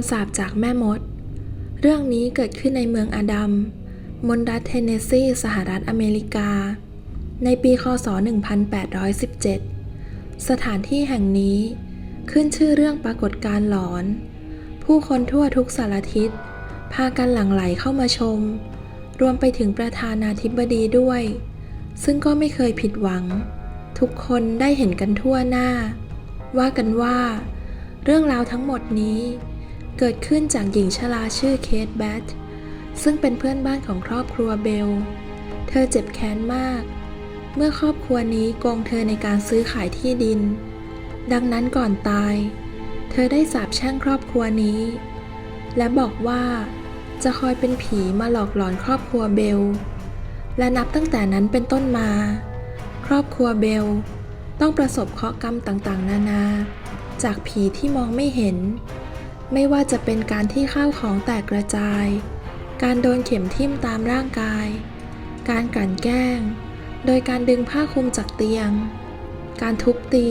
ำสาปจากแม่มด เรื่องนี้เกิดขึ้นในเมืองอดัม มณฑรัฐเทนเนสซี สหรัฐอเมริกา ในปี คศ 1817 สถานที่แห่งนี้ขึ้นชื่อเรื่องปรากฏการณ์หลอน ผู้คนทั่วทุกสารทิศ พากันหลั่งไหลเข้ามาชม รวมไปถึงประธานาธิบดีด้วย ซึ่งก็ไม่เคยผิดหวัง ทุกคนได้เห็นกันทั่วหน้า ว่ากันว่า เรื่องราวทั้งหมดนี้ เกิดขึ้นจากหญิงชราชื่อเคทแบทซึ่งเป็นเพื่อนบ้านของครอบครัวเบล เธอเจ็บแค้นมาก เมื่อครอบครัวนี้โกงเธอในการซื้อขายที่ดิน ดังนั้นก่อนตาย เธอได้สาปแช่งครอบครัวนี้ และบอกว่าจะคอยเป็นผีมาหลอกหลอนครอบครัวเบล และนับตั้งแต่นั้นเป็นต้นมา ครอบครัวเบลต้องประสบเคราะห์กรรมต่างๆ นานา จากผีที่มองไม่เห็น ไม่ว่าจะเป็นการที่ข้าวของแตกกระจาย การโดนเข็มทิ่มตามร่างกาย การกลั่นแกล้ง โดยการดึงผ้าคลุมจากเตียง การทุบตี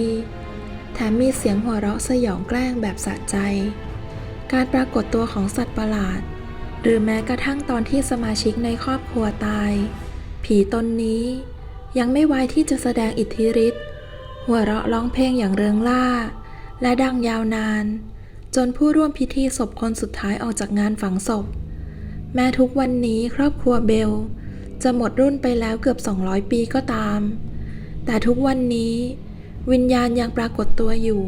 แถมมีเสียงหัวเราะสยองแกล้งแบบสะใจ การปรากฏตัวของสัตว์ประหลาด หรือแม้กระทั่งตอนที่สมาชิกในครอบครัวตาย ผีตนนี้ ยังไม่ไวที่จะแสดงอิทธิฤทธิ์หัวเราะร้องเพลงอย่างเริงร่า และดังยาวนาน จนผู้ร่วมพิธีศพคนสุดท้ายออกจากงานฝังศพ แม้ทุกวันนี้ครอบครัวเบล จะหมดรุ่นไปแล้วเกือบ 200 ปีก็ตาม แต่ทุกวันนี้ วิญญาณยังปรากฏตัวอยู่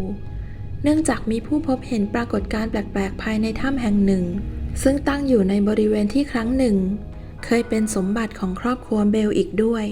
เนื่องจากมีผู้พบเห็นปรากฏการณ์แปลก ๆ ภายในถ้ำแห่งหนึ่ง ซึ่งตั้งอยู่ในบริเวณที่ครั้งหนึ่ง เคยเป็นสมบัติของครอบครัวเบลอีกด้วย